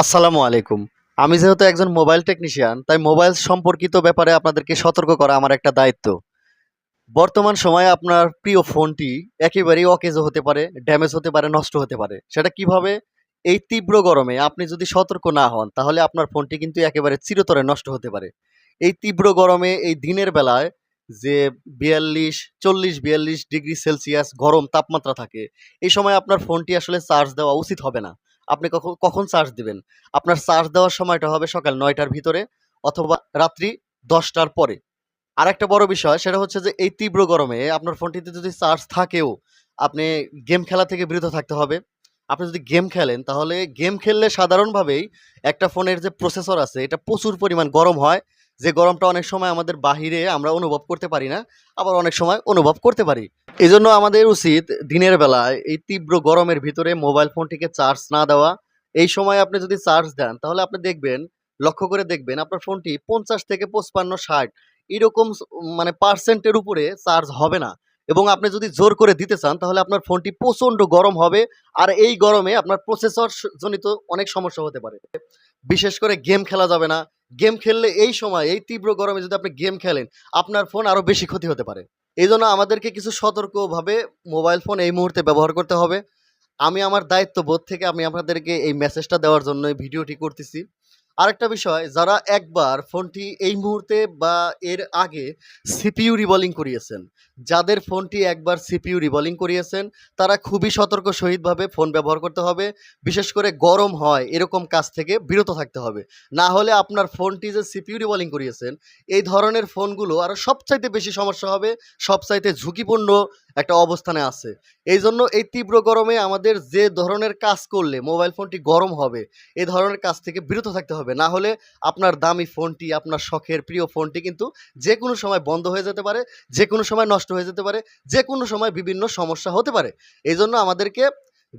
আসসালামু আলাইকুম। আমি যেহেতু একজন মোবাইল টেকনিশিয়ান তাই মোবাইল সম্পর্কিত ব্যাপারে আপনাদেরকে সতর্ক করা আমার একটা দায়িত্ব। বর্তমান সময়ে আপনার প্রিয় ফোনটি একেবারেই অকেজো হতে পারে ড্যামেজ হতে পারে, নষ্ট হতে পারে। সেটা কীভাবে? এই তীব্র গরমে আপনি যদি সতর্ক না হন, তাহলে আপনার ফোনটি কিন্তু একেবারে চিরতরে নষ্ট হতে পারে। এই তীব্র গরমে, এই দিনের বেলায় যে বিয়াল্লিশ, চল্লিশ, বিয়াল্লিশ ডিগ্রি সেলসিয়াস গরম তাপমাত্রা থাকে, এই সময় আপনার ফোনটি আসলে চার্জ দেওয়া উচিত হবে না। আপনি কখন কখন চার্জ দিবেন? আপনার চার্জ দেওয়ার সময়টা হবে সকাল নয়টার ভিতরে অথবা রাত্রি দশটার পরে। আর একটা বড় বিষয়, সেটা হচ্ছে যে এই তীব্র গরমে আপনার ফোনটিতে যদি চার্জ থাকেও, আপনি গেম খেলা থেকে বিরত থাকতে হবে। আপনি যদি গেম খেলেন, তাহলে গেম খেললে সাধারণভাবেই একটা ফোনের যে প্রসেসর আছে, এটা প্রচুর পরিমাণ গরম হয়। যে গরমটা অনেক সময় আমাদের বাহিরে আমরা অনুভব করতে পারি না, আবার অনেক সময় অনুভব করতে পারি। এই জন্য আমাদের উচিত দিনের বেলায় এই তীব্র গরমের ভিতরে মোবাইল ফোনটিকে চার্জ না দেওয়া। এই সময় আপনি যদি চার্জ দেন, তাহলে আপনি দেখবেন, লক্ষ্য করে দেখবেন আপনার ফোনটি পঞ্চাশ থেকে পঁচপান্ন, ষাট এরকম মানে পার্সেন্টের উপরে চার্জ হবে না। এবং আপনি যদি জোর করে দিতে চান, তাহলে আপনার ফোনটি প্রচণ্ড গরম হবে, আর এই গরমে আপনার প্রসেসর জনিত অনেক সমস্যা হতে পারে। বিশেষ করে গেম খেলা যাবে না গেম খেললে এই সময়, এই তীব্র গরমে যদি আপনি গেম খেলেন, আপনার ফোন আরও বেশি ক্ষতি হতে পারে। এই জন্য আমাদেরকে কিছু সতর্কভাবে মোবাইল ফোন এই মুহূর্তে ব্যবহার করতে হবে। আমি আমার দায়িত্ববোধ থেকে আমি আপনাদেরকে এই মেসেজটা দেওয়ার জন্য ভিডিওটি করতেছি। আরেকটা বিষয়, যারা একবার ফোনটি এই মুহূর্তে বা এর আগে সিপিইউ রিবলিং করিয়েছেন, যাদের ফোনটি একবার সিপিইউ রিবলিং করিয়েছেন, তারা খুবই সতর্ক সহিতভাবে ফোন ব্যবহার করতে হবে। বিশেষ করে গরম হয় এরকম কাজ থেকে বিরত থাকতে হবে। না হলে আপনার ফোনটি যে সিপিইউ রিবলিং করিয়েছেন, এই ধরনের ফোনগুলো আরও সবচাইতে বেশি সমস্যা হবে, সবচাইতে ঝুঁকিপূর্ণ একটা অবস্থানে আছে। এই জন্য এই তীব্র গরমে আমাদের যে ধরনের কাজ করলে মোবাইল ফোনটি গরম হবে এই ধরনের কাজ থেকে বিরত থাকতে হবে। না হলে আপনার দামি ফোনটি, আপনার শখের প্রিয় ফোনটি কিন্তু যে কোনো সময় বন্ধ হয়ে যেতে পারে যে কোনো সময় নষ্ট হয়ে যেতে পারে যে কোনো সময় বিভিন্ন সমস্যা হতে পারে। এই জন্য আমাদেরকে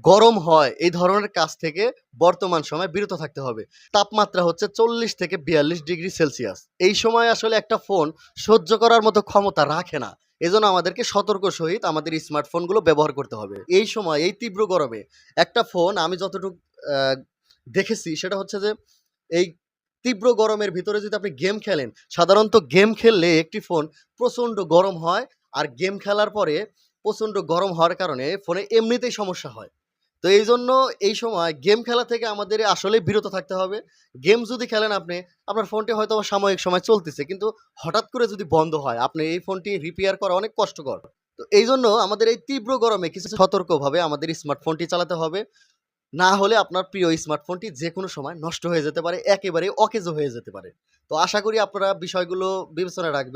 গরম হয়, এই ধরনের কাজ থেকে বর্তমান সময় বিরত থাকতে হবে। তাপমাত্রা হচ্ছে চল্লিশ থেকে বিয়াল্লিশ ডিগ্রি সেলসিয়াস। এই সময় আসলে একটা ফোন সহ্য করার মতো ক্ষমতা রাখে না। এজন্য আমাদেরকে সতর্ক সহিত আমাদের স্মার্টফোনগুলো ব্যবহার করতে হবে। এই সময়, এই তীব্র গরমে একটা ফোন আমি যতটুকু দেখেছি সেটা হচ্ছে যে, এই তীব্র গরমের ভিতরে যদি আপনি গেম খেলেন, সাধারণত গেম খেললে একটি ফোন প্রচণ্ড গরম হয়, আর গেম খেলার পরে প্রচণ্ড গরম হওয়ার কারণে ফোনে এমনিতেই সমস্যা হয়। তো এই জন্য এই সময় গেম খেলা থেকে আমাদের আসলে বিরত থাকতে হবে। গেম যদি খেলেন আপনি, আপনার ফোনটি হয়তো সাময়িক সময় চলতেছে, কিন্তু হঠাৎ করে যদি বন্ধ হয়, আপনি এই ফোনটি রিপেয়ার করা অনেক কষ্টকর। তো এই জন্য আমাদের এই তীব্র গরমে কিছু সতর্কভাবে আমাদের স্মার্টফোনটি চালাতে হবে। না হলে আপনার প্রিয় স্মার্টফোনটি যে কোনো সময় নষ্ট হয়ে যেতে পারে একেবারে অকেজো হয়ে যেতে পারে। তো আশা করি আপনারা বিষয়গুলো বিবেচনা রাখবেন।